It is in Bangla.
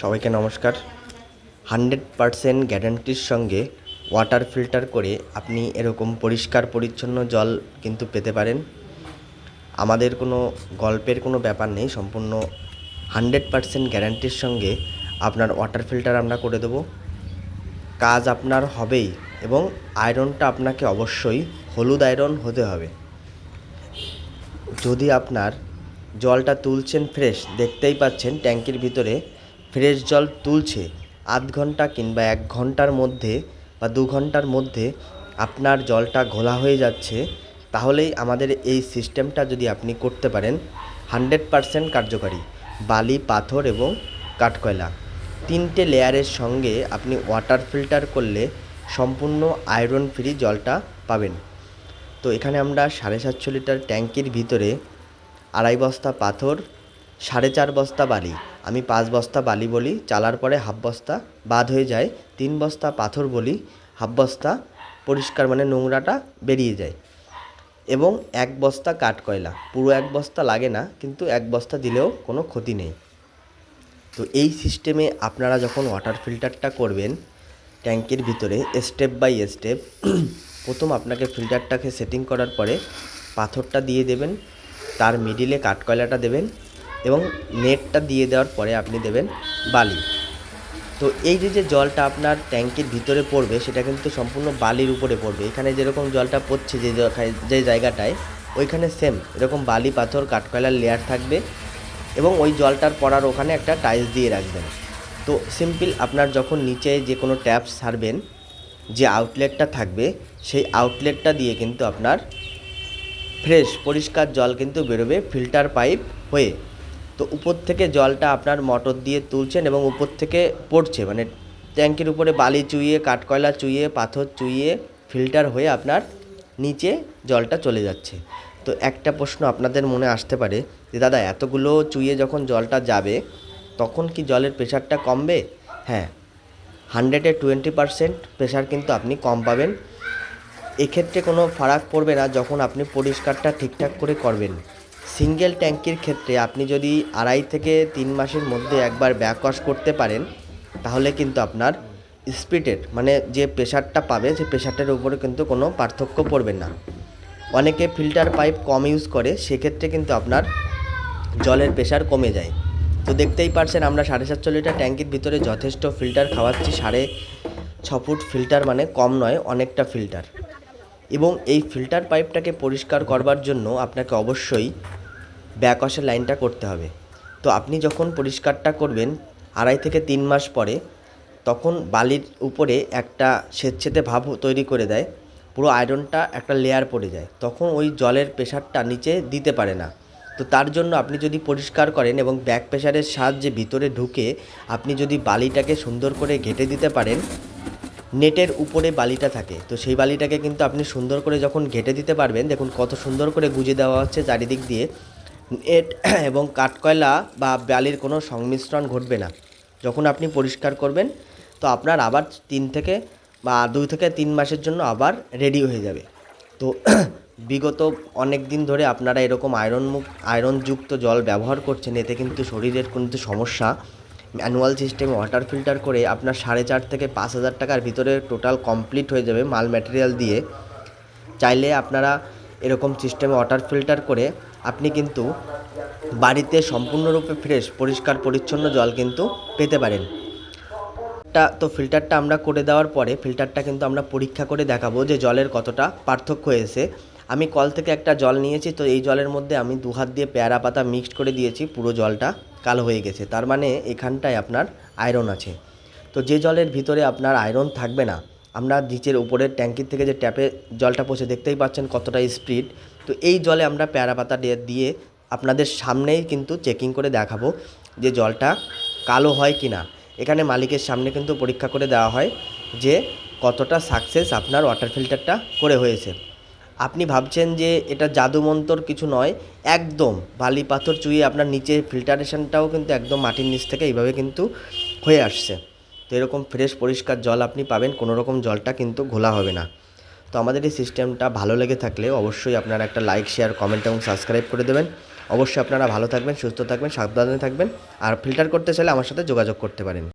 সবাইকে নমস্কার। হান্ড্রেড পারসেন্ট গ্যারান্টির সঙ্গে ওয়াটার ফিল্টার করে আপনি এরকম পরিষ্কার পরিচ্ছন্ন জল কিন্তু পেতে পারেন। আমাদের কোনো গল্পের কোনো ব্যাপার নেই, সম্পূর্ণ হান্ড্রেড পারসেন্ট গ্যারান্টির সঙ্গে আপনার ওয়াটার ফিল্টার আমরা করে দেবো। কাজ আপনার হবেই এবং আয়রনটা আপনাকে অবশ্যই হলুদ আয়রন হতে হবে। যদি আপনার জলটা তুলছেন ফ্রেশ, দেখতেই পাচ্ছেন ট্যাঙ্কির ভিতরে ফ্রেশ জল তুলছে। আধ ঘণ্টা কিংবা এক ঘণ্টার মধ্যে বা দু ঘণ্টার মধ্যে আপনার জলটা ঘোলা হয়ে যাচ্ছে, তাহলেই আমাদের এই সিস্টেমটা যদি আপনি করতে পারেন, হান্ড্রেড পারসেন্ট কার্যকারী। বালি, পাথর এবং কাঠকয়লা। তিনটে লেয়ারের সঙ্গে আপনি ওয়াটার ফিল্টার করলে সম্পূর্ণ আয়রন ফ্রি জলটা পাবেন। তো এখানে আমরা সাড়ে সাতশো লিটার ট্যাঙ্কির ভিতরে আড়াই বস্তা পাথর, সাড়ে চার বস্তা বালি। আমি পাঁচ বস্তা বালি বলি, চালার পরে হাফ বস্তা বাদ হয়ে যায়, তিন বস্তা পাথর বলি, হাফ বস্তা পরিষ্কার মানে নোংরাটা বেরিয়ে যায়। এবং এক বস্তা কাঠকয়লা পুরো এক বস্তা লাগে না, কিন্তু এক বস্তা দিলেও কোনো ক্ষতি নেই। তো এই সিস্টেমে আপনারা যখন ওয়াটার ফিল্টারটা করবেন, ট্যাঙ্কের ভিতরে স্টেপ বাই স্টেপ প্রথম আপনাকে ফিল্টারটাকে সেটিং করার পরে পাথরটা দিয়ে দেবেন। তার মিডিলে কাঠকয়লাটা দেবেন এবং নেটটা দিয়ে দেওয়ার পরে আপনি দেবেন বালি। তো এই যে যে জলটা আপনার ট্যাঙ্কের ভিতরে পড়বে, সেটা কিন্তু সম্পূর্ণ বালির উপরে পড়বে। এখানে যেরকম জলটা পড়ছে যে যে জায়গাটায়, ওইখানে সেম এরকম বালি, পাথর, কাঠকয়লার লেয়ার থাকবে এবং ওই জলটার পড়ার ওখানে একটা টাইলস দিয়ে রাখবেন। তো সিম্পল আপনার যখন নিচে যে কোনো ট্যাপ সারবেন যে আউটলেটটা থাকবে, সেই আউটলেটটা দিয়ে কিন্তু আপনার ফ্রেশ, পরিষ্কার জল কিন্তু বেরোবে ফিল্টার পাইপ হয়ে। তো উপর থেকে জলটা আপনার মোটর দিয়ে তুলছেন এবং উপর থেকে পড়ছে মানে ট্যাঙ্কির উপরে বালি চুইয়ে, কাঠকয়লা চুইয়ে, পাথর চুইয়ে ফিল্টার হয়ে আপনার নিচে জলটা চলে যাচ্ছে। তো একটা প্রশ্ন আপনাদের মনে আসতে পারে যে, দাদা, এতগুলো চুইয়ে যখন জলটা যাবে, তখন কি জলের প্রেশারটা কমবে? হ্যাঁ হান্ড্রেডে টোয়েন্টি পারসেন্ট প্রেশার কিন্তু আপনি কম পাবেন। এক্ষেত্রে কোনো ফারাক পড়বে না যখন আপনি পরিষ্কারটা ঠিকঠাক করে করবেন। সিঙ্গেল ট্যাঙ্কির ক্ষেত্রে আপনি যদি আড়াই থেকে তিন মাসের মধ্যে একবার ব্যাকওয়াশ করতে পারেন, তাহলে কিন্তু আপনার স্পিডের মানে যে প্রেশারটা পাবে সেই প্রেশারটার উপরে কিন্তু কোনো পার্থক্য পড়বে না। অনেকে ফিল্টার পাইপ কম ইউজ করে, সেক্ষেত্রে কিন্তু আপনার জলের প্রেশার কমে যায়। তো দেখতেই পারছেন আমরা সাড়ে সাতশো লিটার ট্যাঙ্কির ভিতরে যথেষ্ট ফিল্টার খাওয়াচ্ছি। সাড়ে ছ ফুট ফিল্টার মানে কম নয়, অনেকটা ফিল্টার এবং এই ফিল্টার পাইপটাকে পরিষ্কার করবার জন্য আপনাকে অবশ্যই ব্যাকওয়াশের লাইনটা করতে হবে। তো আপনি যখন পরিষ্কারটা করবেন আড়াই থেকে তিন মাস পরে, তখন বালির উপরে একটা স্বেচ্ছেতে ভাব তৈরি করে দেয়, পুরো আয়রনটা একটা লেয়ার পড়ে যায়। তখন ওই জলের প্রেশারটা নিচে দিতে পারে না। তো তার জন্য আপনি যদি পরিষ্কার করেন এবং ব্যাক প্রেশারের সাহায্যে ভিতরে ঢুকে আপনি যদি বালিটাকে সুন্দর করে ঘেটে দিতে পারেন নেটের উপরে বালিটা থাকে। তো সেই বালিটাকে কিন্তু আপনি সুন্দর করে যখন ঘেটে দিতে পারবেন, দেখুন কত সুন্দর করে গুজে দেওয়া হচ্ছে চারিদিক দিয়ে। নেট এবং কাঠকয়লা বা বালির কোনো সংমিশ্রণ ঘটবে না। যখন আপনি পরিষ্কার করবেন, তো আপনার আবার তিন থেকে বা দুই থেকে তিন মাসের জন্য আবার রেডি হয়ে যাবে। তো বিগত অনেক দিন ধরে আপনারা এরকম আয়রন মুক আয়রনযুক্ত জল ব্যবহার করছেন, এতে কিন্তু শরীরের কিন্তু সমস্যা। ম্যানুয়াল সিস্টেমে ওয়াটার ফিল্টার করে আপনার সাড়ে চার থেকে পাঁচ হাজার টাকার ভিতরে টোটাল কমপ্লিট হয়ে যাবে মাল ম্যাটেরিয়াল দিয়ে। চাইলে আপনারা এরকম সিস্টেমে ওয়াটার ফিল্টার করে আপনি কিন্তু বাড়িতে সম্পূর্ণরূপে ফ্রেশ পরিষ্কার, পরিচ্ছন্ন জল কিন্তু পেতে পারেন। টা, তো ফিল্টারটা আমরা করে দেওয়ার পরে ফিল্টারটা কিন্তু আমরা পরীক্ষা করে দেখাবো যে জলের কতটা পার্থক্য হয়েছে। আমি কল থেকে একটা জল নিয়েছি, তো এই জলের মধ্যে আমি দু হাত দিয়ে পেয়ারা পাতা মিক্সড করে দিয়েছি, পুরো জলটা। কালো হয়ে গেছে। তার মানে এখানটায় আপনার আয়রন আছে। তো যে জলের ভিতরে আপনার আয়রন থাকবে না, আমরা নিচের উপরের ট্যাঙ্কির থেকে যে ট্যাপে জলটা পড়ছে দেখতেই পাচ্ছেন কতটা স্পিড তো এই জলে আমরা প্যারা পাতা দিয়ে আপনাদের সামনেই কিন্তু চেকিং করে দেখাবো যে জলটা কালো হয় কি না এখানে মালিকের সামনে কিন্তু পরীক্ষা করে দেওয়া হয় যে কতটা সাকসেস আপনার ওয়াটার ফিল্টারটা করে হয়েছে। আপনি ভাবছেন যে এটা জাদুমন্তর কিছু নয়, একদম বালি পাথর চুইয়ে আপনার নিচে ফিল্টারেশনটাও কিন্তু একদম মাটির নিচ থেকে এইভাবে কিন্তু হয়ে আসছে। তো এরকম ফ্রেশ পরিষ্কার জল আপনি পাবেন, কোনো রকম জলটা কিন্তু ঘোলা হবে না। তো আমাদের এই সিস্টেমটা ভালো লেগে থাকলে অবশ্যই আপনারা একটা লাইক শেয়ার কমেন্ট এবং সাবস্ক্রাইব করে দেবেন। অবশ্যই আপনারা ভালো থাকবেন, সুস্থ থাকবেন, সাবধানে থাকবেন। আর ফিল্টার করতে চাইলে আমার সাথে যোগাযোগ করতে পারেন।